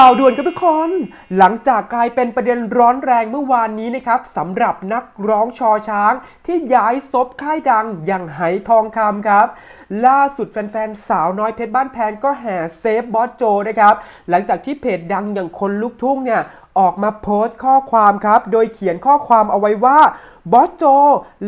ข่าวด่วนครับทุกคน หลังจากกลายเป็นประเด็นร้อนแรงเมื่อวานนี้นะครับสำหรับนักร้องชอช้างที่ย้ายซบค่ายดังอย่างไหทองคำครับ ล่าสุดแฟนๆ สาวน้อยเพชรบ้านแพงก็แห่เซฟบอสโจนะครับ หลังจากที่เพจดังอย่างคนลุกทุ่งเนี่ยออกมาโพสต์ข้อความครับ โดยเขียนข้อความเอาไว้ว่าบอสโจ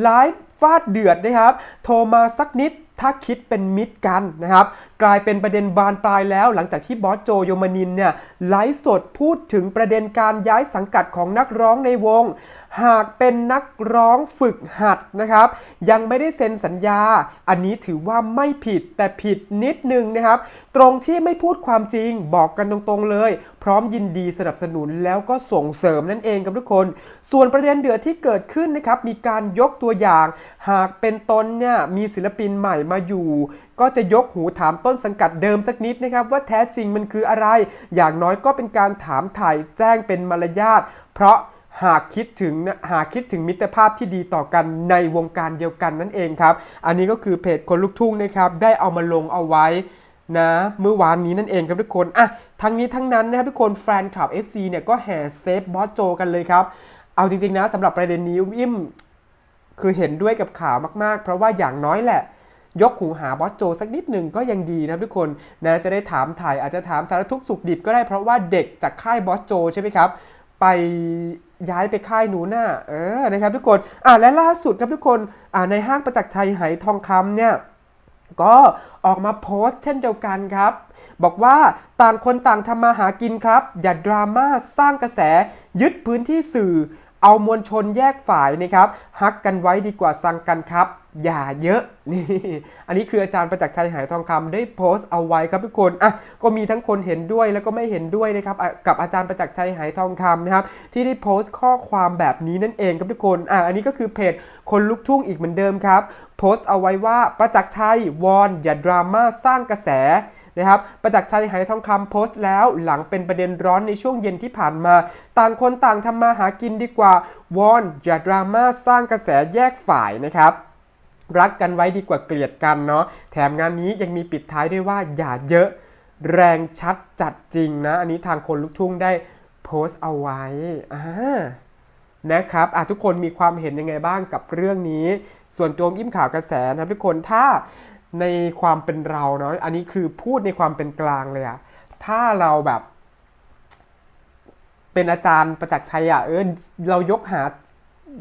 ไลฟ์ฟาดเดือดนะครับ โทรมาสักนิดถ้าคิดเป็นมิตรกันนะครับ กลายเป็นประเด็นบานปลายแล้ว หลังจากที่บอสโจโยมานินเนี่ยไลฟ์สดพูดถึงประเด็นการย้ายสังกัดของนักร้องในวง หากเป็นนักร้องฝึกหัดนะครับ ยังไม่ได้เซ็นสัญญา อันนี้ถือว่าไม่ผิดแต่ผิดนิดนึงนะครับ ตรงที่ไม่พูดความจริงบอกกันตรงๆเลย พร้อมยินดีสนับสนุนแล้วก็ส่งเสริมนั่นเองครับทุกคน ส่วนประเด็นเดือดที่เกิดขึ้นนะครับมีการยกตัวอย่าง หากเป็นตนเนี่ยมีศิลปินใหม่มาอยู่ ก็จะยกหูถามต้นสังกัดเดิมสักนิดนะครับ ว่าแท้จริงมันคืออะไร อย่างน้อยก็เป็นการถามถ่ายแจ้งเป็นมารยาทเพราะหากคิดถึงหากคิดถึงมิตรภาพที่ดีต่อกันในวงการเดียวกันนั่นเองครับ อันนี้ก็คือเพจคนลุกทุ่งนะครับได้เอามาลงเอาไว้นะเมื่อวานนี้นั่นเองครับทุกคนอะทั้งนี้ทั้งนั้นนะครับทุกคนแฟนคลับ FC เนี่ยก็แห่เซฟบอสโจกันเลยครับ เอาจริงๆนะสำหรับประเด็นนี้อิ่มคือเห็นด้วยกับข่าวมากๆ เพราะว่าอย่างน้อยแหละ ยกหูหาบอสโจสักนิดหนึ่งก็ยังดีนะทุกคนนะจะได้ถามถ่ายอาจจะถามสารทุกสุขดิบก็ได้เพราะว่าเด็กจากค่ายบอสโจใช่ไหมครับ ไปย้ายไปค่ายหนูหน้าเออนะครับทุกคนอะและล่าสุดครับทุกคนอ่าในห้างประจักษ์ชัยไหทองคำเนี่ยก็ออกมาโพสต์เช่นเดียวกันครับ บอกว่าต่างคนต่างทำมาหากินครับ อย่าดราม่าสร้างกระแสยึดพื้นที่สื่อ เอามวลชนแยกฝ่ายนะครับฮักกันไว้ดีกว่าสั่งกันครับ อย่าเยอะนี่อันนี้คืออาจารย์ประจักษ์ชัยหายทองคำได้โพสต์เอาไว้ครับทุกคนอะก็มีทั้งคนเห็นด้วยแล้วก็ไม่เห็นด้วยนะครับกับอาจารย์ประจักษ์ชัยหายทองคำนะครับที่ได้โพสต์ข้อความแบบนี้นั่นเองครับทุกคนอะอันนี้ก็คือเพจคนลุกทุ่งอีกเหมือนเดิมครับ โพสต์เอาไว้ว่าประจักษ์ชัยวอนอย่าดราม่าสร้างกระแสนะครับประจักษ์ชัยหายทองคำโพสต์แล้วหลังเป็นประเด็นร้อนในช่วงเย็นที่ผ่านมา ต่างคนต่างทำมาหากินดีกว่าวอนอย่าดราม่าสร้างกระแสแยกฝ่ายนะครับ รักกันไว้ดีกว่าเกลียดกันเนาะแถมงานนี้ยังมีปิดท้ายด้วยว่าอย่าเยอะแรงชัดจัดจริงนะ อันนี้ทางคนลุกทุ่งได้โพสต์เอาไว้อ่านะครับอะทุกคนมีความเห็นยังไงบ้างกับเรื่องนี้ ส่วนตัวอิ่มข่าวกระแสนะทุกคนถ้าในความเป็นเราเนาะอันนี้คือพูดในความเป็นกลางเลยอะถ้าเราแบบ เป็นอาจารย์ประจักษ์ชัยอะเออเรายกหา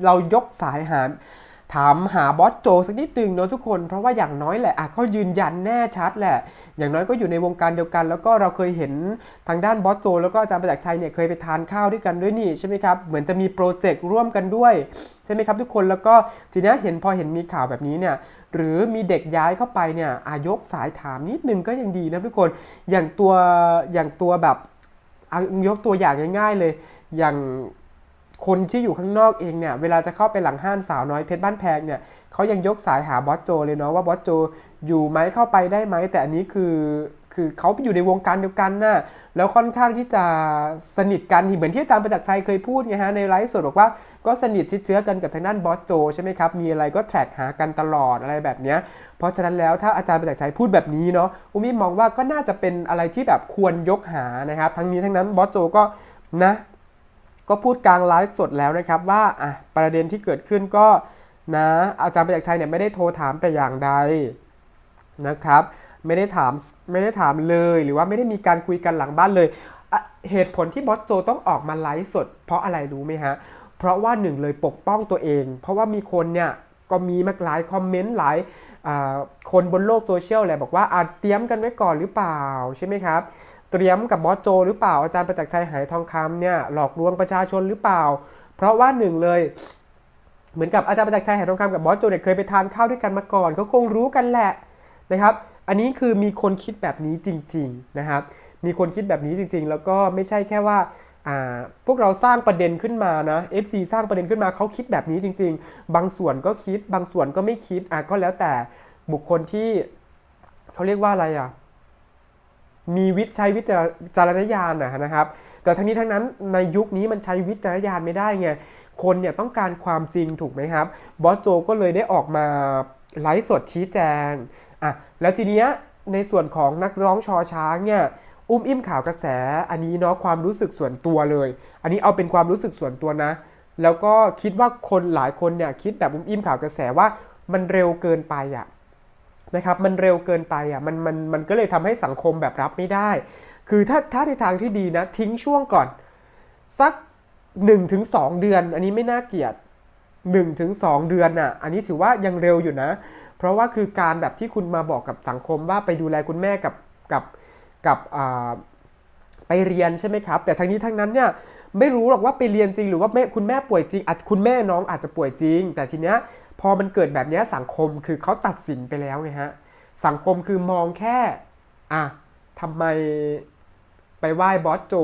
เรายกสายหา ถามหาบอสโจสักนิดนึงเนาะทุกคน เพราะว่าอย่างน้อยแหละอะเขายืนยันแน่ชัดแหละ อย่างน้อยก็อยู่ในวงการเดียวกัน แล้วก็เราเคยเห็นทางด้านบอสโจ แล้วก็อาจารย์ประจักษ์ชัยเนี่ยเคยไปทานข้าวด้วยกันด้วยนี่ใช่ไหมครับ เหมือนจะมีโปรเจกต์ร่วมกันด้วยใช่ไหมครับทุกคนแล้วก็ทีนี้เห็นพอเห็นมีข่าวแบบนี้เนี่ยหรือมีเด็กย้ายเข้าไปเนี่ยอายกสายถามนิดนึงก็ยังดีนะทุกคนอย่างตัวอย่างตัวแบบอายกตัวอย่างง่าย ๆเลยอย่าง คนที่อยู่ข้างนอกเองเนี่ย เวลาจะเข้าไปหลังห้านสาวน้อยเพชรบ้านแพงเนี่ยเขายังยกสายหาบอสโจเลยเนาะว่าบอสโจอยู่ไหมเข้าไปได้ไหม แต่อันนี้คือคือเขาอยู่ในวงการเดียวกันน่ะแล้วค่อนข้างที่จะสนิทกันเหมือนที่อาจารย์ประจักษ์ชัยเคยพูดไงฮะในไลฟ์สดบอกว่าก็สนิทชิดเชื้อกันกับทางด้านบอสโจใช่ไหมครับ มีอะไรก็แทร็กหากันตลอดอะไรแบบเนี้ยเพราะฉะนั้นแล้วถ้าอาจารย์ประจักษ์ชัยพูดแบบนี้เนาะอุมิมองว่าก็น่าจะเป็นอะไรที่แบบควรยกหานะครับ ทั้งนี้ทั้งนั้นบอสโจก็นะ ก็พูดกลางไลฟ์สดแล้วนะครับว่าอะประเด็นที่เกิดขึ้นก็นะอาจารย์ประจักษ์ชัยเนี่ยไม่ได้โทรถามแต่อย่างใดนะครับ ไม่ได้ถามไม่ได้ถามเลยหรือว่าไม่ได้มีการคุยกันหลังบ้านเลยเหตุผลที่บอสโจต้องออกมาไลฟ์สด เพราะอะไรรู้ไหมฮะ เพราะว่าหนึ่งเลยปกป้องตัวเอง เพราะว่ามีคนเนี่ยก็มีมากหลายคอมเมนต์หลายคนบนโลกโซเชียลแหละบอกว่าอาจเตรียมกันไว้ก่อนหรือเปล่าใช่ไหมครับ เตรียมกับบอสโจหรือเปล่าอาจารย์ประจักษ์ชัยหายทองคำเนี่ยหลอกลวงประชาชนหรือเปล่า เพราะว่าหนึ่งเลย เหมือนกับอาจารย์ประจักษ์ชัยหายทองคำกับบอสโจเนี่ยเคยไปทานข้าวด้วยกันมาก่อนเขาคงรู้กันแหละนะครับ อันนี้คือมีคนคิดแบบนี้จริง ๆนะครับ มีคนคิดแบบนี้จริง ๆ แล้วก็ไม่ใช่แค่ว่าพวกเราสร้างประเด็นขึ้นมานะ FC สร้างประเด็นขึ้นมาเขาคิดแบบนี้จริง ๆ บางส่วนก็คิด บางส่วนก็ไม่คิดอะก็แล้วแต่บุคคลที่เขาเรียกว่าอะไรอะ มีวิใช้วิจารณญาณนะครับ แต่ทั้งนี้ทั้งนั้นในยุคนี้มันใช้วิจารณญาณไม่ได้ไง คนเนี่ยต้องการความจริงถูกไหมครับ บอสโจก็เลยได้ออกมาไลฟ์สดชี้แจงอะแล้วทีเนี้ยในส่วนของนักร้องชอช้างเนี่ยอุ้มอิ่มข่าวกระแส อันนี้เนาะความรู้สึกส่วนตัวเลย อันนี้เอาเป็นความรู้สึกส่วนตัวนะ แล้วก็คิดว่าคนหลายคนเนี่ยคิดแบบอุ้มอิ่มข่าวกระแสว่ามันเร็วเกินไปอะ นะครับมันเร็วเกินไปอะมันมันมันก็เลยทำให้สังคมแบบรับไม่ได้ คือถ้าถ้าในทางที่ดีนะ ทิ้งช่วงก่อน สัก 1-2ถึงเดือน อันนี้ไม่น่าเกลียด 1-2ถึงเดือนน่ะอันนี้ถือว่ายังเร็วอยู่นะ เพราะว่าคือการแบบที่คุณมาบอกกับสังคมว่าไปดูแลคุณแม่กับกับกับไปเรียนใช่ไหมครับ แต่ทั้งนี้ทั้งนั้นเนี่ยไม่รู้หรอกว่าไปเรียนจริงหรือว่าแม่คุณแม่ป่วยจริงอาจคุณแม่น้องอาจจะป่วยจริง แต่ทีเนี้ย พอมันเกิดแบบนี้สังคมคือเขาตัดสินไปแล้วไงฮะ สังคมคือมองแค่ อะทำไมไปไหว้บอสโจ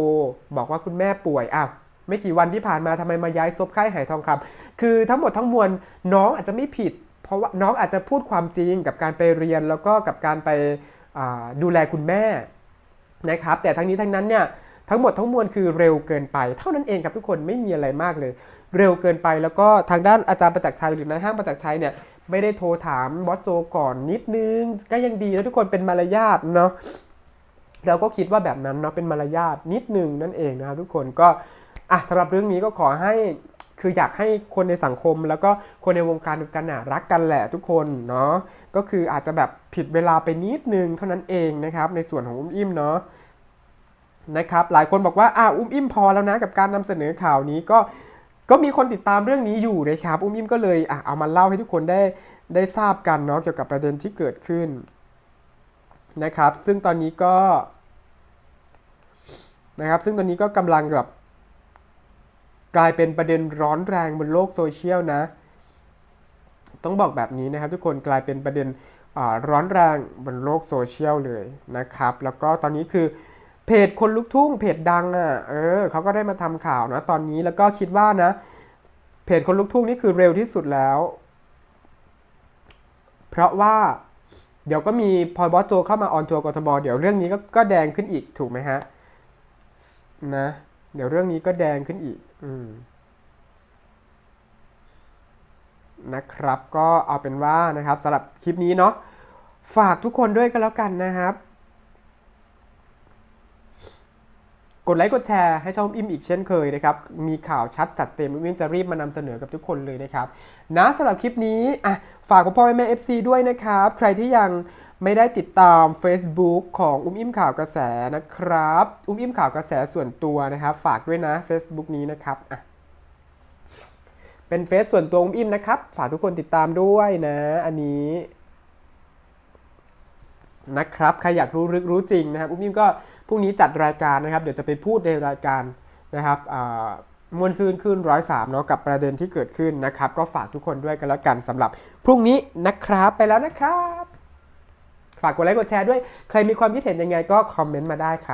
บอกว่าคุณแม่ป่วยอะไม่กี่วันที่ผ่านมาทำไมมาย้ายซบค่ายหายทองคำคือทั้งหมดทั้งมวลน้องอาจจะไม่ผิด เพราะว่าน้องอาจจะพูดความจริงกับการไปเรียนแล้วก็กับการไปดูแลคุณแม่นะครับ แต่ทั้งนี้ทั้งนั้นเนี่ย ทั้งหมดทั้งมวลคือเร็วเกินไป เท่านั้นเองครับทุกคนไม่มีอะไรมากเลย เร็วเกินไปแล้วก็ทางด้านอาจารย์ประจักษ์ชัยหรือนายห้างประจักษ์ชัยเนี่ยไม่ได้โทรถามบอสโจก่อนนิดนึง ก็ยังดีแล้วทุกคนเป็นมารยาทเนาะเราก็คิดว่าแบบนั้นเนาะเป็นมารยาทนิดนึงนั่นเองนะครับทุกคนก็อะสำหรับเรื่องนี้ก็ขอให้คืออยากให้คนในสังคม แล้วก็คนในวงการดียกันน่ะรักกันแหละทุกคนเนาะก็คืออาจจะแบบผิดเวลาไปนิดนึงเท่านั้นเองนะครับในส่วนของอุ้มอิ่มเนาะ นะครับ หลายคนบอกว่าอ่าอุ้มอิ่มพอแล้วนะกับการนำเสนอข่าวนี้ก็ก็มีคนติดตามเรื่องนี้อยู่นะครับ อุ้มอิ่มก็เลยอะเอามาเล่าให้ทุกคนได้ได้ทราบกันเนาะเกี่ยวกับประเด็นที่เกิดขึ้นนะครับ ซึ่งตอนนี้ก็นะครับ ซึ่งตอนนี้ก็กำลังแบบกลายเป็นประเด็นร้อนแรงบนโลกโซเชียลนะ ต้องบอกแบบนี้นะครับ ทุกคนกลายเป็นประเด็นร้อนแรงบนโลกโซเชียลเลยนะครับ แล้วก็ตอนนี้คือ เพจคนลุกทุ่งเพจดังอะเออเขาก็ได้มาทำข่าวนะตอนนี้แล้วก็คิดว่านะ เพจคนลุกทุ่งนี่คือเร็วที่สุดแล้ว เพราะว่าเดี๋ยวก็มีพอบอสโจเข้ามาออนทัวร์กทมเดี๋ยวเรื่องนี้ก็ก็แดงขึ้นอีกถูกไหมฮะนะ เดี๋ยวเรื่องนี้ก็แดงขึ้นอีก อืมนะครับ ก็เอาเป็นว่านะครับสำหรับคลิปนี้เนาะฝากทุกคนด้วยกันแล้วกันนะครับ กดไลค์กดแชร์ให้ช่องอิมอีกเช่นเคยนะครับ มีข่าวชัดจัดเต็มวินจะรีบมานำเสนอกับทุกคนเลยนะครับ นะสำหรับคลิปนี้อะฝากพ่อพ่อแม่ FC ด้วยนะครับ ใครที่ยังไม่ได้ติดตาม Facebook ของอุ้มอิ่มข่าวกระแสนะครับ อุ้มอิ่มข่าวกระแสส่วนตัวนะครับ ฝากด้วยนะ Facebook นี้นะครับอะเป็นเฟซส่วนตัวอุ้มอิ่มนะครับ ฝากทุกคนติดตามด้วยนะ อันนี้นะครับ ใครอยากรู้ลึกรู้จริงนะครับ อุ้มอิ่มก็ พรุ่งนี้จัดรายการนะครับ เดี๋ยวจะไปพูดในรายการนะครับมวลซืนขึ้นร้อยสามเนาะกับประเด็นที่เกิดขึ้นนะครับ ก็ฝากทุกคนด้วยกันแล้วกันสำหรับพรุ่งนี้นะครับไปแล้วนะครับ ฝากกดไลค์กดแชร์ด้วย ใครมีความคิดเห็นยังไงก็คอมเมนต์มาได้ครับ